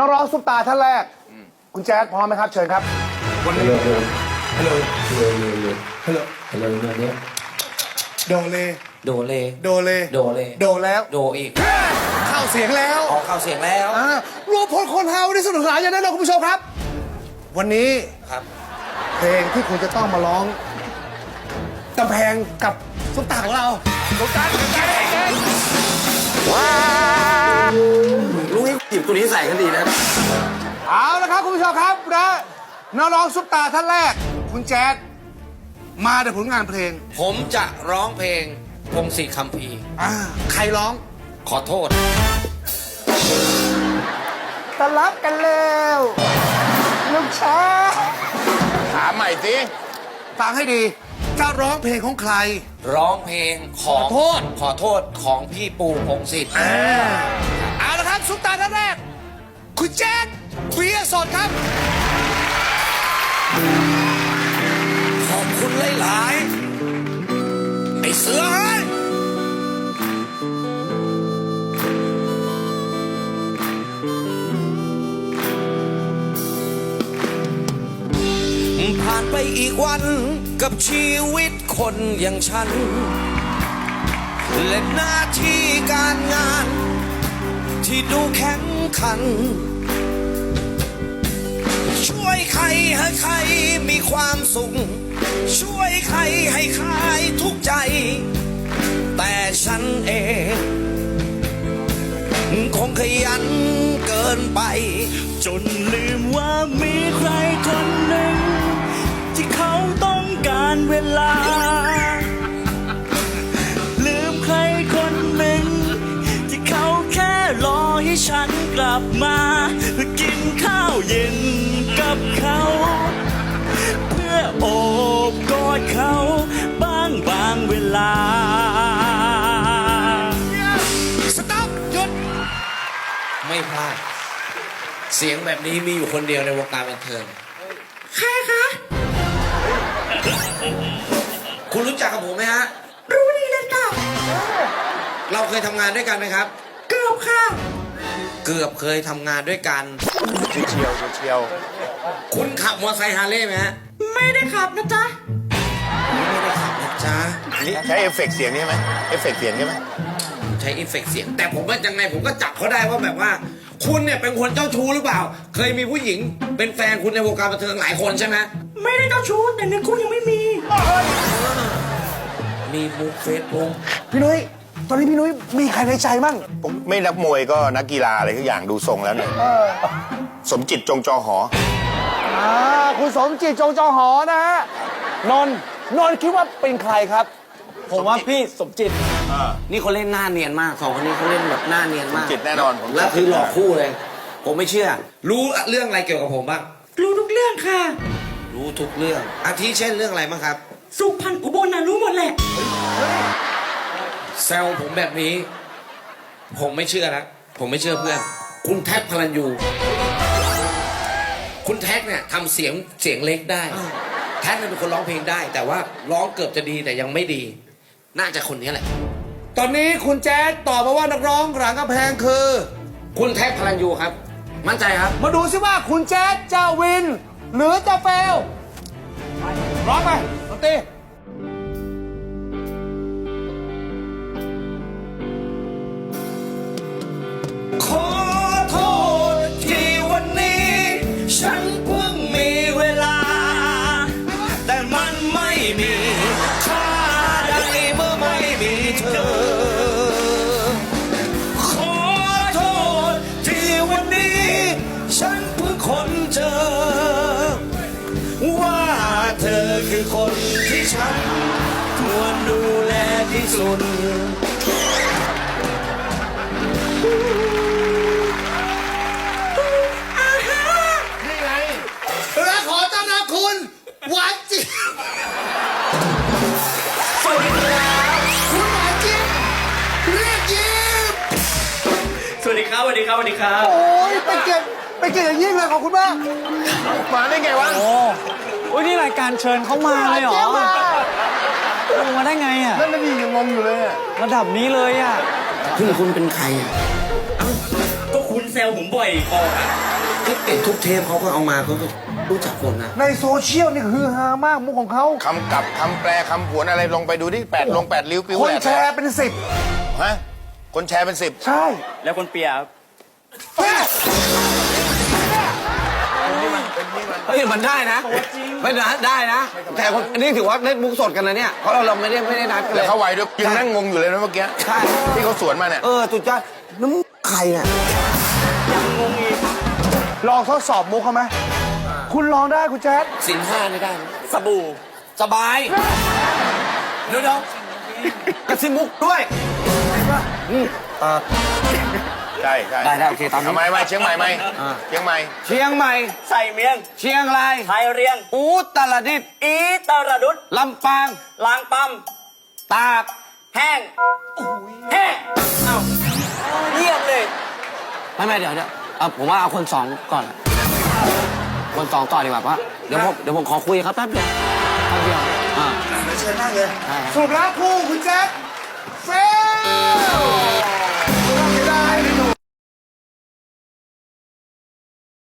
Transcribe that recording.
นักร้องซุปตาท่านแรก คุณแจ๊ดพร้อมไหมครับ เชิญครับ วันนี้ Hello, hello, ฮัลโหล hello, hello, hello, hello. โดเล โดเล โดเล โดเล โดแล้ว โดอีกเข้าเสียงแล้วออกเข้าเสียงแล้ว อ่ารวมพลคนเฮาที่สนุกสนานอย่างแน่นอนคุณผู้ชมครับ วันนี้ครับ เพลงที่คุณจะต้องมาร้องกำแพงกับซุปตาของเราซุปตาของเราลูกให้หยิบ ตัวนี้ใส่กันดีนะเอาละครับคุณผู้ชมครับและนักร้องซุปตาท่านแรก คุณแจ๊ดมาในผลงานเพลงผมจะร้องเพลงพงศิษฐ์คัมภีร์อ่าใครร้อง ขอโทษตลับกันแล้วลูกช้าถามใหม่สิฟังให้ดี จะร้องเพลงของใคร ร้องเพลงของขอโทษ ขอโทษของพี่ปูพงศิษฐ์เอาละ ครับซุปตาท่านแรก คุณแจ๊ดเบียสดครับ ขอบคุณหลายๆไอ้เสือเอ้ยผ่านไปอีกวันกับชีวิตคนอย่างฉัน และหน้าที่การงาน ที่ดูแข็งขัน ช่วยใครให้ใครมีความสุข ช่วยใครให้ใครทุกใจ แต่ฉันเอง คงขยันเกินไป จนลืม ให้ฉันกลับมาเพื่อกินข้าวเย็นกับเขา เพื่อโอบกอดเขาบ้างบางเวลา สต็อปหยุด ไม่พลาด เสียงแบบนี้มีอยู่คนเดียวในวงการบันเทิง ใครคะ คุณรู้จักกับผมไหมฮะ รู้ดีเลยค่ะ เราเคยทำงานด้วยกันไหมครับ เกือบค่ะ เกือบเคยทำงานด้วยกัน เชียวเชียว คุณขับมอเตอร์ไซค์ฮาร์เลย์ไหมฮะ ไม่ได้ขับนะจ๊ะ ไม่ได้ขับนะจ๊ะ นี่ใช้เอฟเฟกต์เสียงนี่ไหมเอฟเฟกต์เสียงใช่ไหมใช้เอฟเฟกต์เสียง แต่ผมว่ายังไงผมก็จับเขาได้ว่าแบบว่า คุณเนี่ยเป็นคนเจ้าชู้หรือเปล่า เคยมีผู้หญิงเป็นแฟนคุณในวงการบันเทิงหลายคนใช่ไหมไม่ได้เจ้าชู้แต่เงินคู่ยังไม่มี มีมุกเฟซบุ๊กพี่นุ้ย ตอนนี้พี่นุ้ยมีใครในใจมั่งผมไม่นักมวยก็นักกีฬาอะไรทุกอย่างดูทรงแล้วเนี่ยสมจิตจงจอหอ อ่าคุณสมจิตจงจอหอนะฮะนนท์นนท์คิดว่าเป็นใครครับ ผมว่าพี่สมจิต นี่เขาเล่นหน้าเนียนมากสองคนนี้เขาเล่นแบบหน้าเนียนมากจิตแน่นอนผมแล้วคือหลอกคู่เลย ผมไม่เชื่อ รู้เรื่องอะไรเกี่ยวกับผมบ้าง รู้ทุกเรื่องค่ะ รู้ทุกเรื่องอาทิเช่นเรื่องอะไรบ้างครับ สุพรรณอุบลน่ะรู้หมดแหละ แซวผมแบบนี้ ผมไม่เชื่อนะผมไม่เชื่อเพื่อน คุณแท็กพลันยูคุณแท็กเนี่ยทำเสียงเสียงเล็กได้ แท็กเนี่ยเป็นคนร้องเพลงได้ แต่ว่าร้องเกือบจะดีแต่ยังไม่ดี น่าจะคนนี้แหละ ตอนนี้คุณแจ๊ดตอบมาว่านักร้องหลังกำแพงคือ คุณแท็กพลันยูครับ มั่นใจครับ มาดูซิว่าคุณแจ๊ดจะวิน หรือจะเฟลร้องไปดนตรี ค่าใดเมื่อไม่มีเธอ ขอโทษที่วันนี้ ฉันเพิ่งค้นเจอ ว่าเธอคือคนที่ฉันควรดูแลที่สุด วัสดีครับสวัสดีครับสวัสดีครับ โอ้ยเป็นเกียรติเป็นเกียรติอย่างยิ่งเลยขอบคุณมากมาได้ไงวะโอ้ยนี่รายการเชิญเขามาเลยเหรอเจี๊ยบมาลงมาได้ไงอะนั่นน่ะดิยังงงอยู่เลยอะระดับนี้เลยอะคุณคุณเป็นใครอะก็คุณแซวผมบ่อยออกอะทุกเอ็ดทุกเทปเขาก็เอามาเขาก็รู้จักหมดนะในโซเชียลนี่ฮือฮามากมุกของเขาคำกลับคำแปลคำผวนอะไรลงไปดูที่แปดลงแปดริ้วปิ้วคนหลกแชร์เป็นสิบฮะ คนแชร์เป็นสิบใช่ แล้วคนเปียครับเฮ้ยมันได้นะไม่ได้ได้นะ แต่คนอันนี้ถือว่าเล่นมุกสดกันนะเนี่ยเพราะเราเราไม่ได้ไม่ได้นัดกันเลแต่ย เขาไวด้วยยังนั่งงงอยู่เลยนะเมื่อกี้ใช่ ที่เขาสวนมาเนี่ย เออสุดยอดน้ำใครเนี่ยลองทดสอบมุกเขาไหมคุณลองได้คุณแจ๊ดสินห้านี่ได้ไหมสบู่สบายเดี๋ยวเดี๋ยวกระซิบมุกด้วย ใช่ใช่ได้ได้โอเคตามนี้ทำไมไม่เชียงใหม่ไหมเชียงใหม่เชียงใหม่ ใส่เมียงเชียงรายไทยเรียง อุตรดิตถ์อีตรดุดลำปาง ลางปั๊มตาก แห้งแห้งเอ้าเยี่ยมเลย ไม่ไม่เดี๋ยวเดี๋ยวเอาผมว่าเอาคนสองก่อน คนสองต่อดีกว่าเพราะเดี๋ยวผมเดี๋ยวผมขอคุยครับแป๊บเดียวแป๊บเดียวอ่า เชิญนั่งเลย สรุปแล้วคู่คุณแจ๊ดเฟ ล